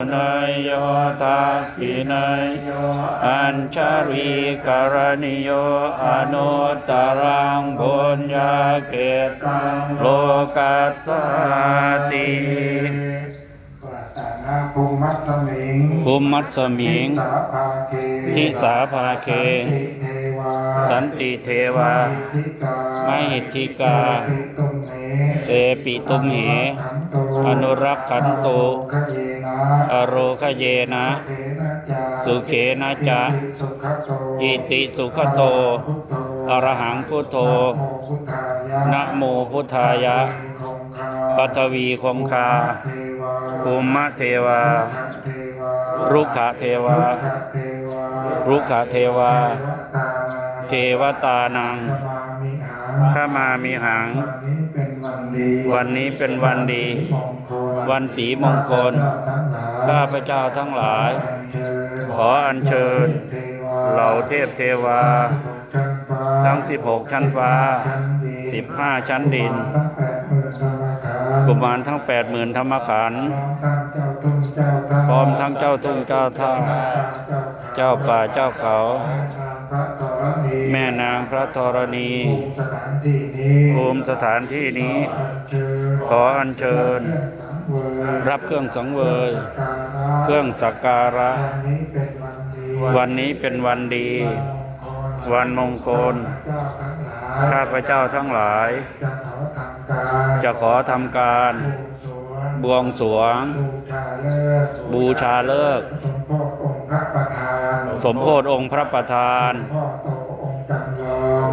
นยโยทักขินยโยอัญชรีกรณิโยอนุตตรังบุญญาเกตังโลกัสสติปัตตานาภูมัสสมิงภูมัสสมิงสาภาเคทิสาภาเค สันติเทวาสันติเทวามหิทธิกาไมหิทธิกาเอปิตุมเหเอปิตุมเหอนุรักขันตุขเยนะ อโรคเยนะ สุเขนะจาสุเขนะจะอิติสุขโตอิติสุขโต อรหังพุทโธนะโมพุทธายะนะโมพุทธายะปัทวีคงคาปัทวีคงคาภูมิเทวาภูมะเทวา รุรุกขขเทเทวาวา รุขเทวาเทเทวตานังข้ามามิหังข้ามามิหัง วันนี้เป็นวันดี วันนี้เป็นวันดีวันสีมงคล ข้าพเจ้าทั้งหลาย ขออัญเชิญ เหล่าเทพเทวา ทั้ง 16 ชั้นฟ้า 15 ชั้นดิน กุมารทั้ง 80,000 ธรรมขันธ์พร้อมทั้งเจ้าทุ่งเจ้าท่าเจ้าป่าเจ้าเขา แม่นางพระธรณีภูมิสถานที่นี้ ขออัญเชิญ รับเครื่องสังเวย เครื่องสักการะ วันนี้เป็นวันดี วันมงคล ข้าพเจ้าทั้งหลาย จะขอทำการ บวงสรวง บูชาเลิกษ์สมโพธิองค์พระประธาน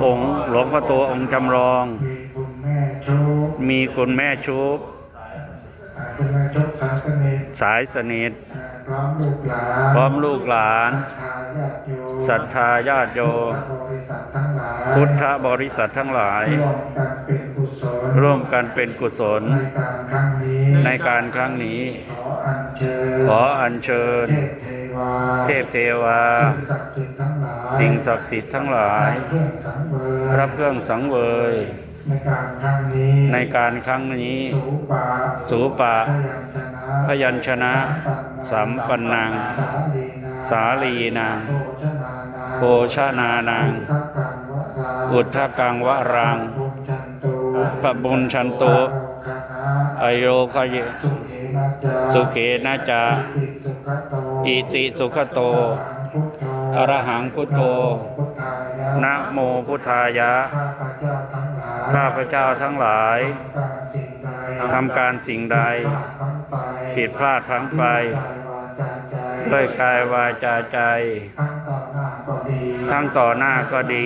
องค์หลวงพ่อโตองค์จำลอง มีคุณแม่ชุบ มีคุณแม่ชุบคุณแม่ชุบสายสนิทสายสนิทพร้อมลูกหลานพร้อมลูกหลานศรัทธาญาติโยมศรัทธาญาติโยมพุทธบริษัททั้งหลาย ร่วมกันเป็นกุศล ในการครั้งนี้ ขออัญเชิญ เทพเทวา สิ่งศักดิ์สิทธิ์ทั้งหลาย รับเครื่องสังเวย ในการครั้งนี้ในการครั้งนี้ สูปะสูปะพยัญชนะพยัญชนะ สัมปันนังสาลีนางโภชนานังโภชนานังอุอุททธธกังวรังพระบุญชันตุพระบุญชันตุอโยคเยสุเขนะจาสุเขนะจาอิติสุขโตอรหังพุทโธนะโมพุทธายะ ข้าพเจ้าทั้งหลายข้าพเจ้าทั้งหลายทำการสิ่งใด ผิดพลาดพลั้งไปผิดพลาดพลั้งไปด้วยกายวาจาใจทั้งต่อหน้าก็ดีทั้งต่อหน้าก็ดี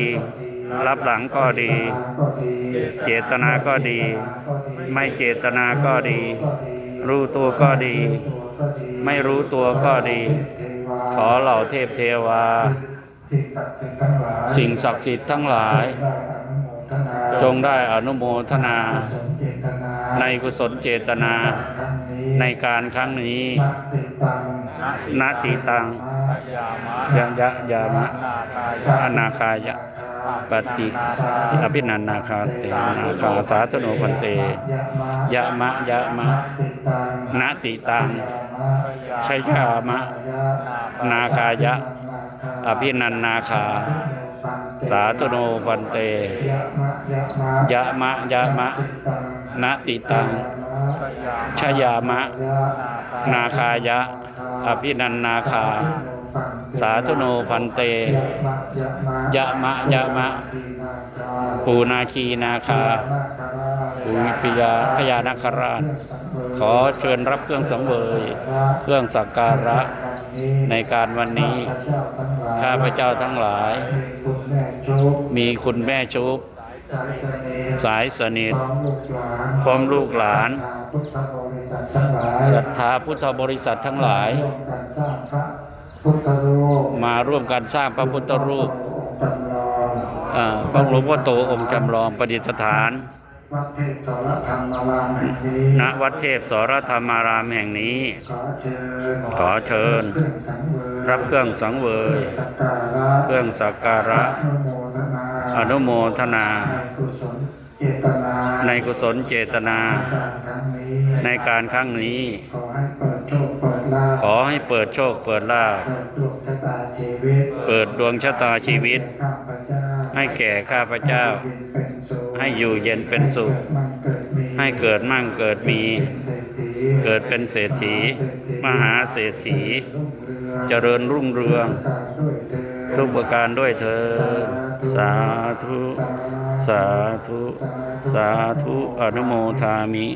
รับหลังก็ดี เจตนาก็ดี ไม่เจตนาก็ดี รู้ตัวก็ดี ไม่รู้ตัวก็ดี ขอเหล่าเทพเทวา สิ่งศักดิ์สิทธิ์ทั้งหลาย จงได้อนุโมทนา ในกุศลเจตนา ในการครั้งนี้นาติตังยะยะยามะอนาคายะปฏิอภินันนาคาเตนาคาสาธโนพันเตยะมะยะมะนาติตังชยามะ นาคายะ อภินันนาคา สาธโนพันเตยะมะยะมะนาติตังชยามะ นาคายะ อภินันนาคา สาธุโนพันเตยะมะยะมะ ปูนาคีนาคา ปูปิยาพญานาคราช ขอเชิญรับเครื่องสังเวย เครื่องสักการะในการวันนี้ ข้าพเจ้าทั้งหลาย มีคุณแม่ชุบ สายสนิทพร้อมลูกหลานศรัทธาพุทธบริษัททั้งหลาย มาร่วมกันสร้างพระพุทธรูปอ่าพระหลวงพ่อโตองค์จำลองประดิษฐานวัดเทพสรธรรมารามแห่งนี้ณวัดเทพสรธรรมารามแห่งนี้ ขอเชิญขอเชิญ รับเครื่องสังเวย เครื่องสักการะ อนุโมทนาอนุโมทนาในกุศลเจตนาในกุศลเจตนา ในการครั้งนี้ในการครั้งนี้ขอให้เปิดโชคเปิดลาภขอให้เปิดโชคเปิดลาภเปิดดวงชะตาชีวิตเปิดดวงชะตาชีวิตให้แก่ข้าพเจ้าให้อยู่เย็นเป็นสุขให้อยู่เย็นเป็นสุข ให้เกิดมั่งเกิดมี เกิดเป็นเศรษฐี มหาเศรษฐี เจริญรุ่งเรือง ทุกประการด้วยเธอ สาธุ สาธุ สาธุ อนุโมทามิ